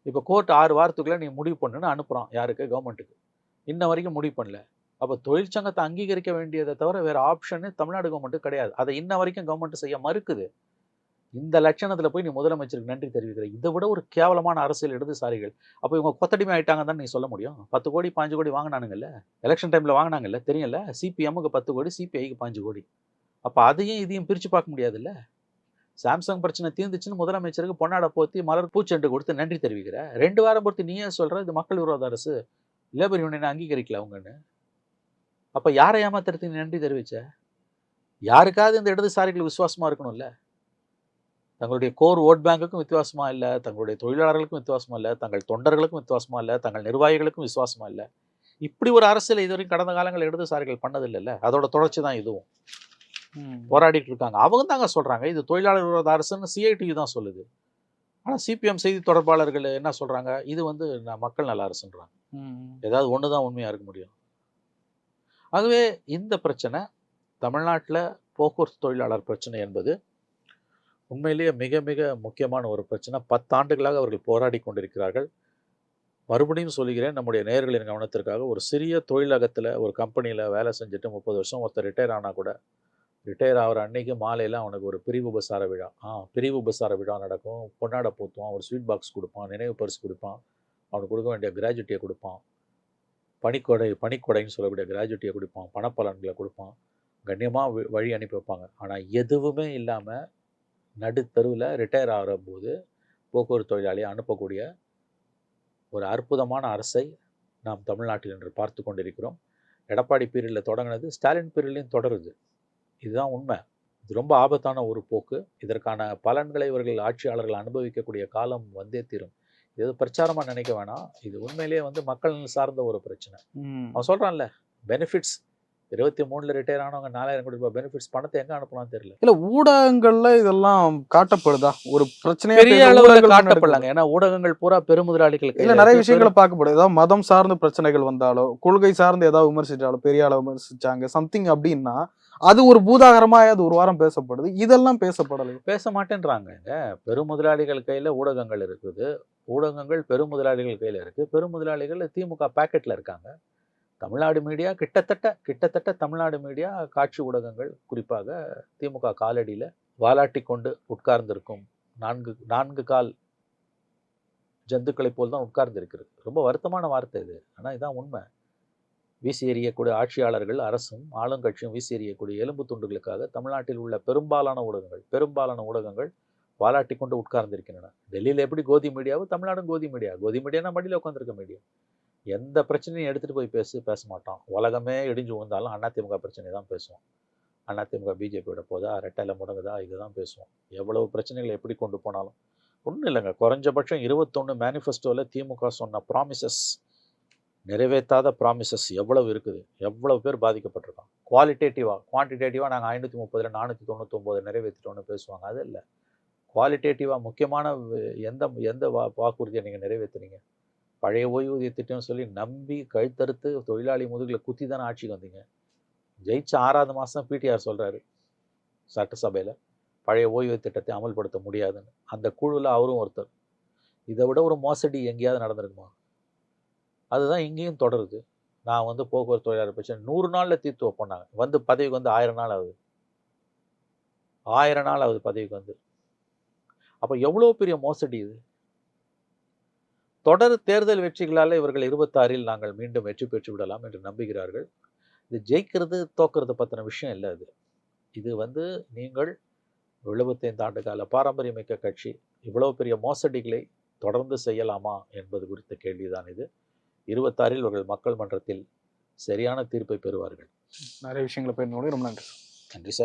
B: இப்போ கோர்ட் ஆறு வாரத்துக்குள்ளே நீ முடிவு பண்ணுன்னு அனுப்புகிறான் யாருக்கு? கவர்மெண்ட்டுக்கு இன்ன வரைக்கும் முடிவு பண்ணல. அப்போ தொழிற்சங்கத்தை அங்கீகரிக்க வேண்டியதை தவிர வேறு ஆப்ஷனு தமிழ்நாடு கவர்மெண்ட்டு கிடையாது. அதை இன்ன வரைக்கும் கவர்மெண்ட் செய்ய மறுக்குது. இந்த லட்சணத்தில் போய் நீ முதலமைச்சருக்கு நன்றி தெரிவிக்கிற. இதை விட ஒரு கேவலமான அரசியல் இடதுசாரிகள். அப்போ இவங்க கொத்தடிமை ஆயிட்டாங்கன்னு தான் நீ சொல்ல முடியும்? பத்து கோடி பாஞ்சு கோடி வாங்கினானுங்கல்ல? எலெக்ஷன் டைமில் வாங்கினாங்கல்ல? தெரியல சிபிஎம்முக்கு பத்து கோடி சிபிஐக்கு பாஞ்சு கோடி. அப்போ அதையும் இதையும் பிரித்து பார்க்க முடியாதுல்ல? சாம்சங் பிரச்சனை தீர்ந்துச்சுன்னு முதலமைச்சருக்கு பொன்னாட போத்தி மலர் பூச்செண்டு கொடுத்து நன்றி தெரிவிக்கிற. ரெண்டு வாரம் பொறுத்து நீயே சொல்கிற இது மக்கள் விரோத அரசு. லேபர் யூனியனை அங்கீகரிக்கல அவங்கன்னு. அப்போ யாரை ஏமாத்துறதுக்கு நீ நன்றி தெரிவிச்ச? யாருக்காவது இந்த இடதுசாரிகள் விசுவாசமா இருக்கணும்ல? தங்களுடைய கோர் ஓட் பேங்குக்கும் வித்தியாசமாக இல்லை தங்களுடைய தொழிலாளர்களுக்கும் வித்தியாசமாக இல்லை தங்கள் தொண்டர்களுக்கும் வித்தியாசமாக இல்லை தங்கள் நிர்வாகிகளுக்கும் விசுவாசமா இல்லை. இப்படி ஒரு அரசியல் இதுவரைக்கும் கடந்த காலங்களில் இடதுசாரிகள் பண்ணதில்லைல்ல? அதோட தொடர்ச்சி தான் இதுவும். போராடிட்டு இருக்காங்க அவங்க தாங்க சொல்றாங்க இது தொழிலாளர் விரோத அரசுன்னு சிஐடி தான் சொல்லுது. ஆனால் சிபிஎம் செய்தி தொடர்பாளர்கள் என்ன சொல்றாங்க? இது வந்து மக்கள் நல அரசுன்றாங்க. ஏதாவது ஒன்று தான் உண்மையாக இருக்க முடியும். ஆகவே இந்த பிரச்சனை தமிழ்நாட்டில் போக்குவரத்து தொழிலாளர் பிரச்சனை என்பது உண்மையிலேயே மிக மிக முக்கியமான ஒரு பிரச்சனை. பத்தாண்டுகளாக அவர்கள் போராடி கொண்டிருக்கிறார்கள். மறுபடியும் சொல்லுகிறேன் நம்முடைய நேயர்களின் கவனத்திற்காக ஒரு சிறிய தொழிலகத்தில் ஒரு கம்பெனியில் வேலை செஞ்சுட்டு முப்பது வருஷம் ஒருத்தர் ரிட்டையர் ஆனால் கூட ரிட்டையர் ஆகிற அன்னைக்கு மாலையில் அவனுக்கு ஒரு பிரிவு உபசார விழா. ஆ பிரிவு உபசார விழா நடக்கும். பொன்னாடை போத்துவான் ஒரு ஸ்வீட் பாக்ஸ் கொடுப்பான் நினைவு பரிசு கொடுப்பான். அவனுக்கு கொடுக்க வேண்டிய கிராஜுவிட்டியை கொடுப்பான். பனிக்கொடை பனிக்கொடைன்னு சொல்லக்கூடிய கிராஜுட்டியை கொடுப்பான். பணப்பலன்களை கொடுப்பான். கண்ணியமாக வழி அனுப்பி வைப்பாங்க. ஆனால் எதுவுமே இல்லாமல் நடுத்தருவில் ரிட்டையர் ஆகிற போது போக்குவரத்து தொழிலாளியை அனுப்பக்கூடிய ஒரு அற்புதமான அரசை நாம் தமிழ்நாட்டில் இன்று பார்த்து கொண்டிருக்கிறோம். எடப்பாடி பீரியடில் தொடங்கினது ஸ்டாலின் பீரியட்லையும் தொடருது. இதுதான் உண்மை. இது ரொம்ப ஆபத்தான ஒரு போக்கு. இதற்கான பலன்களை இவர்கள் ஆட்சியாளர்கள் அனுபவிக்கக்கூடிய காலம் வந்தே தீரும். இது பிரச்சாரமாக நினைக்க வேணாம். இது உண்மையிலேயே வந்து மக்கள் சார்ந்த ஒரு பிரச்சனை. அவன் சொல்கிறான்ல பெனிஃபிட்ஸ் இருபத்தி மூணுல ரிட்டையர் ஆனவங்க நாலாயிரம் கோடி ரூபாய் பெனிஃபிட்ஸ் பணத்தை எங்க அனுப்பலாம் தெரியல.
A: இல்ல ஊடகங்கள்ல இதெல்லாம் காட்டப்படுதா? ஒரு பிரச்சனையா
B: பெரிய அளவுல காட்டப்படலாங்க ஏன்னா ஊடகங்கள் பூரா பெருமுதலாளிகள்
A: இல்ல நிறைய. விஷயங்களை பார்க்கப்படுது. ஏதாவது மதம் சார்ந்த பிரச்சனைகள் வந்தாலோ கொள்கை சார்ந்து ஏதாவது விமர்சிச்சாலோ பெரிய அளவு விமர்சிச்சாங்க சம்திங் அப்படின்னா அது ஒரு பூதாகரமாக அது ஒரு வாரம் பேசப்படுது. இதெல்லாம் பேசப்படலை
B: பேச மாட்டேன்றாங்க. பெருமுதலாளிகள் கையில் ஊடகங்கள் இருக்குது. ஊடகங்கள் பெருமுதலாளிகள் இருக்குது இருக்கு. பெருமுதலாளிகள் திமுக பேக்கெட்டில் இருக்காங்க. தமிழ்நாடு மீடியா கிட்டத்தட்ட கிட்டத்தட்ட தமிழ்நாடு மீடியா காட்சி ஊடகங்கள் குறிப்பாக திமுக காலடியில் வாலாட்டி கொண்டு உட்கார்ந்திருக்கும் நான்கு நான்கு கால் ஜந்துக்களை போல் தான் உட்கார்ந்து இருக்கிறது ரொம்ப வருத்தமான வார்த்தை இது. ஆனால் இதுதான் உண்மை. வீசி எறியக்கூடிய ஆட்சியாளர்கள் அரசும் ஆளுங்கட்சியும் வீசி எறியக்கூடிய எலும்பு துண்டுகளுக்காக தமிழ்நாட்டில் உள்ள பெரும்பாலான ஊடகங்கள் பெரும்பாலான ஊடகங்கள் வாலாட்டி கொண்டு உட்கார்ந்திருக்கின்றன. டெல்லியில் எப்படி கோதி மீடியாவோ தமிழ்நாடும் கோதி மீடியா. கோதி மீடியானா மடியில் உட்காந்துருக்க மீடியா எந்த பிரச்சனையும் எடுத்துகிட்டு போய் பேசு பேச மாட்டோம் உலகமே இடிஞ்சு விழுந்தாலும் அதிமுக பிரச்சனை தான் பேசுவோம். அதிமுக பிஜேபியோட போதா ரெட்டையில் முடங்குதா இதுதான் பேசுவோம். எவ்வளவு பிரச்சனைகளை எப்படி கொண்டு போனாலும். ஒன்றும் இல்லைங்க. குறைஞ்சபட்சம் இருபத்தொன்று மேனிஃபெஸ்டோவில் திமுக சொன்ன ப்ராமிசஸ் நிறைவேற்றாத ப்ராமிசஸ் எவ்வளவு இருக்குது? எவ்வளவு பேர் பாதிக்கப்பட்டிருக்கான் குவாலிட்டேட்டிவாக குவான்டிடேட்டிவாக நாங்கள் ஐநூற்றி முப்பதில் நானூற்றி தொண்ணூத்தொம்பது நிறைவேற்றிட்டோம்னு பேசுவாங்க. அது இல்லை. குவாலிட்டேட்டிவாக முக்கியமான எந்த எந்த வா வாக்குறுதியை நீங்கள் நிறைவேற்றுனீங்க பழைய ஓய்வூதிய திட்டம் சொல்லி நம்பி கழுத்தறுத்து தொழிலாளி முதுகில் குத்தி தானே ஆட்சிக்கு வந்தீங்க. ஜெயிச்ச ஆறாவது மாதம் பிடிஆர் சொல்கிறாரு சட்டசபையில். பழைய ஓய்வு திட்டத்தை அமல்படுத்த முடியாதுன்னு. அந்த குழுவில் அவரும் ஒருத்தர். இதை விட ஒரு மோசடி எங்கேயாவது நடந்திருக்குமா? அதுதான் இங்கேயும் தொடருது. நான் வந்து போக்குவரத்து தொழிலாளர் பிரச்சனை நூறு நாளில் தீர்த்து வைப்போனாங்க வந்து பதவிக்கு வந்து ஆயிரம் நாள் ஆகுது. ஆயிரம் நாள் ஆகுது பதவிக்கு வந்து. அப்போ எவ்வளோ பெரிய மோசடி இது? தொடர் தேர்தல் வெற்றிகளால் இவர்கள் இருபத்தாறில் நாங்கள் மீண்டும் வெற்றி பெற்று விடலாம் என்று நம்புகிறார்கள். இது ஜெயிக்கிறது தோக்கிறது பற்றின விஷயம் இல்லை இது இது வந்து நீங்கள் எழுபத்தைந்து ஆண்டு கால பாரம்பரியமிக்க கட்சி. இவ்வளோ பெரிய மோசடிகளை தொடர்ந்து செய்யலாமா என்பது குறித்த கேள்விதான் இது. இருபத்தாறில் இவர்கள் மக்கள் மன்றத்தில் சரியான தீர்ப்பை பெறுவார்கள்.
A: நிறைய விஷயங்களை போயிருந்தோட ரொம்ப நன்றி
B: நன்றி சார்.